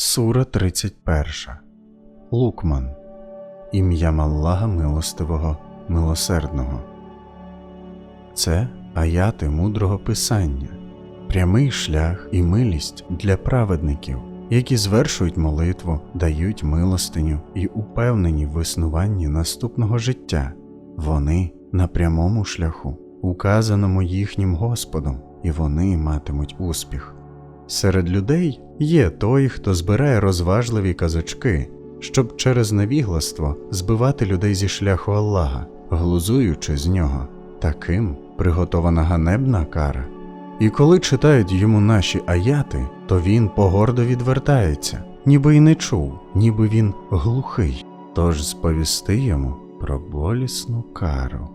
Сура 31. Лукман. Ім'ям Аллаха Милостивого, Милосердного. Це аяти мудрого писання, прямий шлях і милість для праведників, які звершують молитву, дають милостиню і упевнені в існуванні наступного життя. Вони на прямому шляху, указаному їхнім Господом, і вони матимуть успіх. Серед людей є той, хто збирає розважливі казочки, щоб через невігластво збивати людей зі шляху Аллаха, глузуючи з нього. Таким приготована ганебна кара. І коли читають йому наші аяти, то він погордо відвертається, ніби й не чув, ніби він глухий. Тож сповісти йому про болісну кару.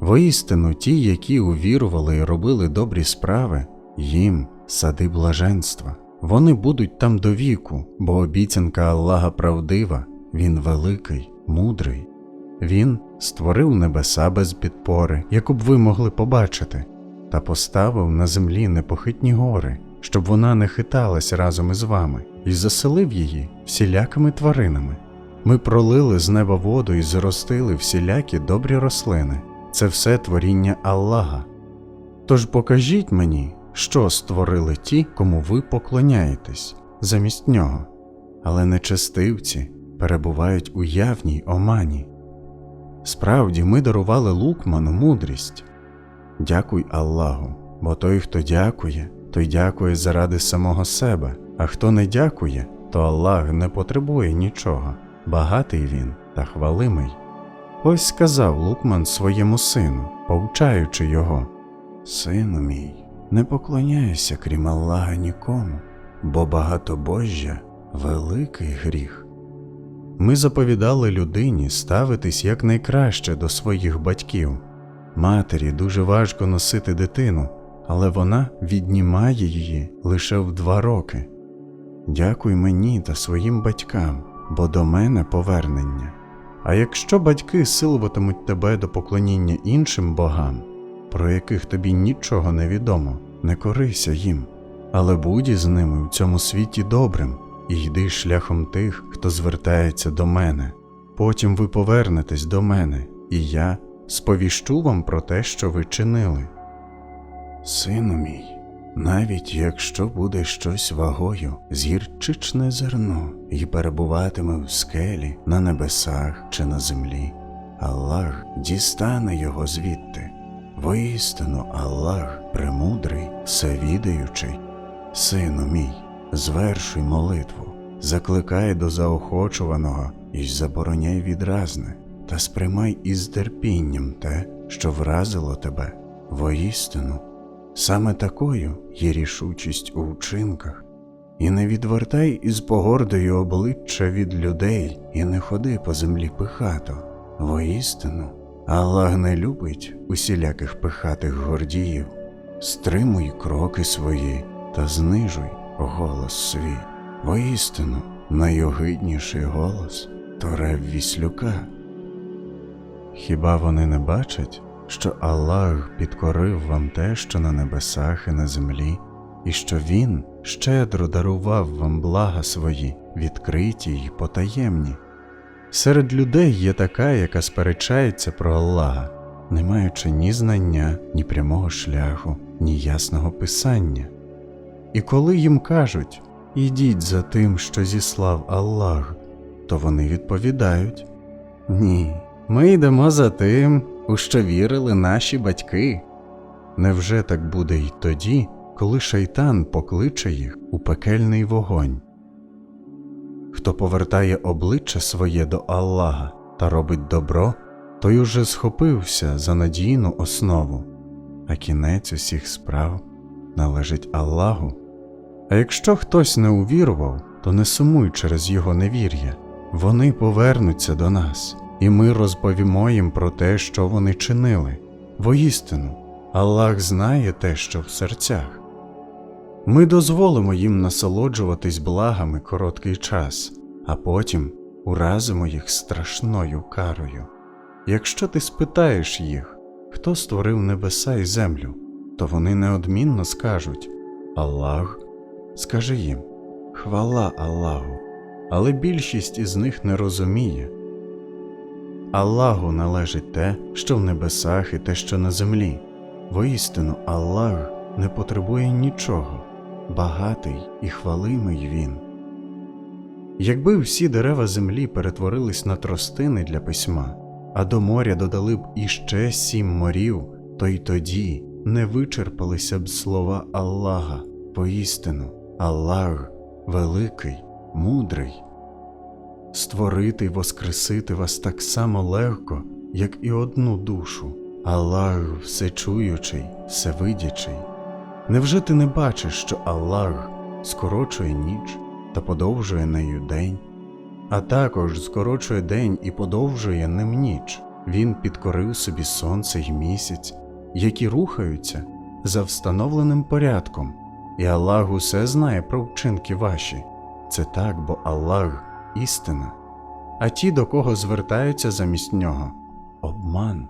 Воістину ті, які увірували і робили добрі справи, їм сади блаженства. Вони будуть там до віку, бо обіцянка Аллаха правдива, Він великий, мудрий. Він створив небеса без підпори, яку б ви могли побачити, та поставив на землі непохитні гори, щоб вона не хиталась разом із вами, і заселив її всілякими тваринами. Ми пролили з неба воду і зростили всілякі добрі рослини. Це все творіння Аллаха. Тож покажіть мені, що створили ті, кому ви поклоняєтесь замість нього, але нечестивці перебувають у явній омані. Справді ми дарували Лукману мудрість. Дякуй Аллаху, бо той, хто дякує, той дякує заради самого себе, а хто не дякує, то Аллах не потребує нічого, багатий він та хвалимий. Ось сказав Лукман своєму сину, повчаючи його: Сину мій, не поклоняйся крім Аллаха нікому, бо багатобожжя великий гріх. Ми заповідали людині ставитись якнайкраще до своїх батьків. Матері дуже важко носити дитину, але вона віднімає її лише в два роки. Дякуй мені та своїм батькам, бо до мене повернення. А якщо батьки силуватимуть тебе до поклоніння іншим богам, про яких тобі нічого не відомо, не корися їм, але будь із ними в цьому світі добрим і йди шляхом тих, хто звертається до мене. Потім ви повернетесь до мене, і я сповіщу вам про те, що ви чинили. Сину мій, навіть якщо буде щось вагою, згірчичне зерно і перебуватиме в скелі, на небесах чи на землі, Аллах дістане його звідти. Воістину Аллах премудрий, всевідаючий. Сину мій, звершуй молитву, закликай до заохочуваного і забороняй відразне, та сприймай із терпінням те, що вразило тебе, воістину. Саме такою є рішучість у вчинках, і не відвертай із погордою обличчя від людей, і не ходи по землі пихато, воістину. Аллах не любить усіляких пихатих гордіїв, стримуй кроки свої та знижуй голос свій. Воістину найогидніший голос то рев віслюка. Хіба вони не бачать, що Аллах підкорив вам те, що на небесах і на землі, і що Він щедро дарував вам блага свої, відкриті й потаємні? Серед людей є така, яка сперечається про Аллаха, не маючи ні знання, ні прямого шляху, ні ясного писання. І коли їм кажуть ідіть за тим, що зіслав Аллах, то вони відповідають Ні, ми йдемо за тим, у що вірили наші батьки. Невже так буде й тоді, коли шайтан покличе їх у пекельний вогонь? Хто повертає обличчя своє до Аллаха та робить добро, той уже схопився за надійну основу, а кінець усіх справ належить Аллаху. А якщо хтось не увірував, то не сумуй через його невір'я, вони повернуться до нас, і ми розповімо їм про те, що вони чинили. Воістину, Аллах знає те, що в серцях. Ми дозволимо їм насолоджуватись благами короткий час, а потім уразимо їх страшною карою. Якщо ти спитаєш їх, хто створив небеса і землю, то вони неодмінно скажуть Аллах. Скажи їм, хвала Аллаху, але більшість із них не розуміє. Аллаху належить те, що в небесах і те, що на землі. Воістину Аллах не потребує нічого, багатий і хвалимий він. Якби всі дерева землі перетворились на тростини для письма, а до моря додали б іще сім морів, то й тоді не вичерпалися б слова Аллаха, поістину, Аллах великий, мудрий. Створити й воскресити вас так само легко, як і одну душу. Аллах всечуючий, всевидячий. Невже ти не бачиш, що Аллах скорочує ніч та подовжує нею день, а також скорочує день і подовжує ним ніч? Він підкорив собі сонце й місяць, які рухаються за встановленим порядком, і Аллах усе знає про вчинки ваші. Це так, бо Аллах істина. А ті, до кого звертаються замість нього, обман.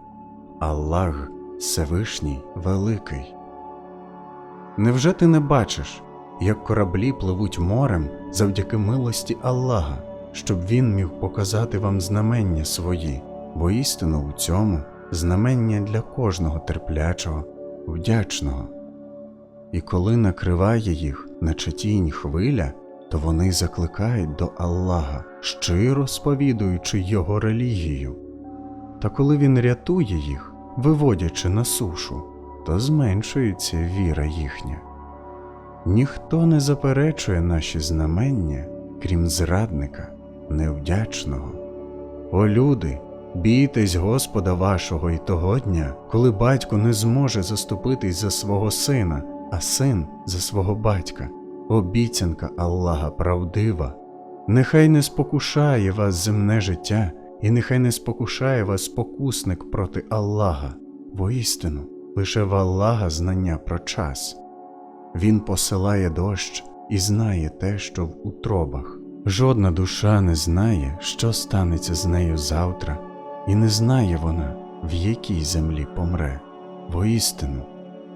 Аллах Всевишній Великий. Невже ти не бачиш, як кораблі пливуть морем завдяки милості Аллаха, щоб він міг показати вам знамення свої, бо істину у цьому знамення для кожного терплячого, вдячного. І коли накриває їх наче тінь хвиля, то вони закликають до Аллаха, щиро сповідуючи Його релігію. Та коли він рятує їх, виводячи на сушу, то зменшується віра їхня. Ніхто не заперечує наші знамення, крім зрадника, невдячного. О люди, бійтесь Господа вашого і того дня, коли батько не зможе заступитись за свого сина, а син за свого батька. Обіцянка Аллаха правдива. Нехай не спокушає вас земне життя, і нехай не спокушає вас спокусник проти Аллаха, воістину, лише в Аллаха знання про час. Він посилає дощ і знає те, що в утробах. Жодна душа не знає, що станеться з нею завтра, і не знає вона, в якій землі помре. Воістину,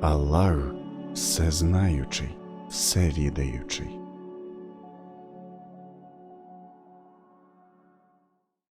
Аллах всезнаючий, всевідаючий.